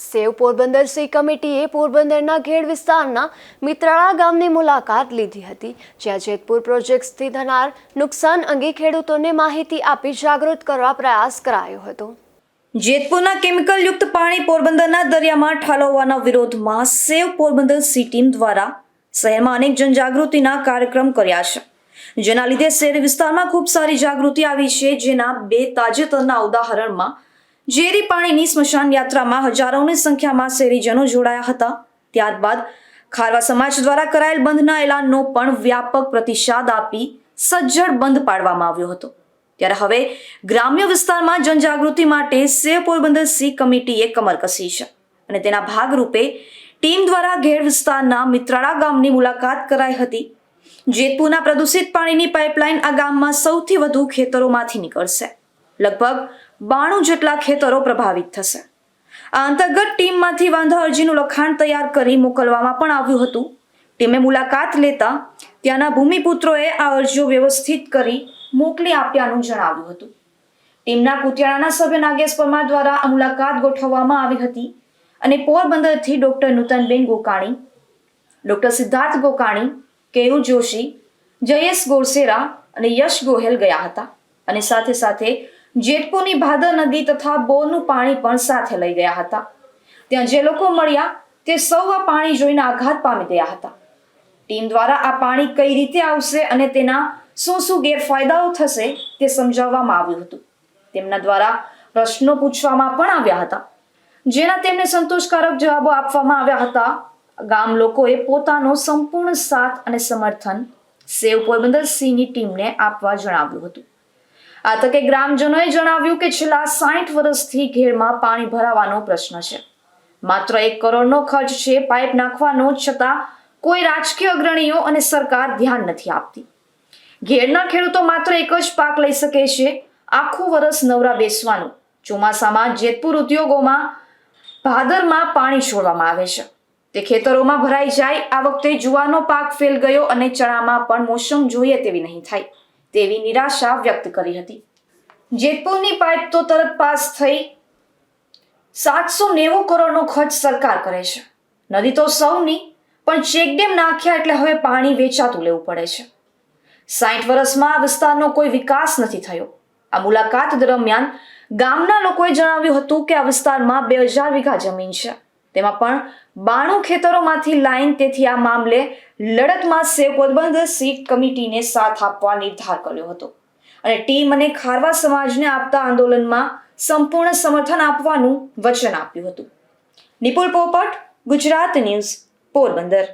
સેવ Porbandar C કમિટીએ પોરબંદરના ઘેડ વિસ્તારના મિત્રાળા ગામની મુલાકાત લીધી હતી, જ્યાં જેતપુર પ્રોજેક્ટ્સથી થનાર નુકસાન અંગે ખેડૂતોને માહિતી આપી જાગૃત કરવા પ્રયાસ કરાયો હતો. જેતપુરના કેમિકલ યુક્ત પાણી પોરબંદરના દરિયામાં ઠાલવવાના વિરોધમાં સેવ પોરબંદર સી ટીમ દ્વારા શહેરમાં અનેક જનજાગૃતિના કાર્યક્રમ કર્યા છે. જેના લીધે શહેરી વિસ્તારમાં ખૂબ સારી જાગૃતિ આવી છે, જેના બે તાજેતરના ઉદાહરણમાં ઝેરી પાણીની સ્મશાન યાત્રામાં હજારોની સંખ્યામાં શહેરીજનો જોડાયા હતા. ત્યારબાદ ખારવા સમાજ દ્વારા કરાયેલ બંધના એલાનનો પણ વ્યાપક પ્રતિસાદ આપી સજ્જડ બંધ પાડવામાં આવ્યો હતો. ત્યારે હવે ગ્રામ્ય વિસ્તારમાં જનજાગૃતિ માટે સેવ પોરબંદર સી કમિટીએ કમર કસી છે અને તેના ભાગરૂપે ટીમ દ્વારા ઘેર વિસ્તારના મિત્રાળા ગામની મુલાકાત કરાઈ હતી. જેતપુરના પ્રદૂષિત પાણીની પાઇપલાઇન આ ગામમાં સૌથી વધુ ખેતરોમાંથી નીકળશે. લગભગ બાણું જેટલા ખેતરો પ્રભાવિત થશે. આ અંતર્ગત ટીમમાંથી વાંધા અરજીનું લખાણ તૈયાર કરી મોકલવામાં પણ આવ્યું હતું. ટીમે મુલાકાત લેતા ત્યાંના ભૂમિપુત્રોએ આ અરજીઓ વ્યવસ્થિત કરી મોકલી આપ્યાનું જણાવ્યું હતું. ટીમના કુતિયાણાના સભ્ય નાગેશ પરમાર દ્વારા આ મુલાકાત ગોઠવવામાં આવી હતી અને પોરબંદરથી ડોક્ટર નૂતનબેન ગોકાણી, ડોક્ટર સિદ્ધાર્થ ગોકાણી, કેયુ જોશી, જયેશ ગોરસેરા અને યશ ગોહેલ ગયા હતા. અને સાથે સાથે જેતપુરની ભાદર નદી તથા બોરનું પાણી પણ સાથે લઈ ગયા હતા. ત્યાં જે લોકો મળ્યા, તે સૌ આ પાણી જોઈને આઘાત પામી ગયા હતા. ટીમ દ્વારા આ પાણી કઈ રીતે આવશે અને તેના શું શું ગેરફાયદાઓ થશે તે સમજાવવામાં આવ્યું હતું. તેમના દ્વારા પ્રશ્નો પૂછવામાં પણ આવ્યા હતા. જેના તેમને સંતોષકારક જવાબો આપવામાં આવ્યા હતા. ગામ લોકોએ પોતાનો સંપૂર્ણ સાથ અને સમર્થન સેવ પોરબંદર સિંહની ટીમને આપવા જણાવ્યું હતું. આ તકે ગ્રામજનોએ જણાવ્યું કે છેલ્લા સાઠ વર્ષથી ઘેરમાં પાણી ભરાવાનો પ્રશ્ન છે. માત્ર એક કરોડનો ખર્ચ છે પાઇપ નાખવાનો, છતાં કોઈ રાજકીય અગ્રણીઓ અને સરકાર ધ્યાન નથી આપતી. ઘેરના ખેડૂતો માત્ર એક જ પાક લઈ શકે છે, આખું વર્ષ નવરા બેસવાનું. ચોમાસામાં જેતપુર ઉદ્યોગોમાં ભાદરમાં પાણી છોડવામાં આવે છે. તે ખેતરોમાં ભરાઈ જાય, આ વખતે જુવાનો પાક ફેલ ગયો અને ચણામાં પણ મોસમ જોઈએ તેવી નહીં થાય. તેવી નિરાશા વ્યક્ત કરી હતી. જેતપુરની પાઇપ તો તરત પાસ થઈ સાતસો નેવું કરોડનો ખર્ચ સરકાર કરે છે. નદી તો સૌની, પણ ચેકડેમ નાખ્યા એટલે હવે પાણી વેચાતું લેવું પડે છે. સાઠ વર્ષમાં આ વિસ્તારનો કોઈ વિકાસ નથી થયો. આ મુલાકાત દરમિયાન ગામના લોકોએ જણાવ્યું હતું કે આ વિસ્તારમાં બે હજાર વીઘા જમીન છે. તેમાં પણ બાણું ખેતરોમાંથી લાઈન તેથી આ મામલે લડતમાં સેવ પોરબંદર સીટ કમિટીને સાથ આપવા નિર્ધાર કર્યો હતો. અને ટીમ અને ખારવા સમાજને આપતા આંદોલનમાં સંપૂર્ણ સમર્થન આપવાનું વચન આપ્યું હતું. નિપુલ પોપટ, ગુજરાત ન્યૂઝ, પોરબંદર.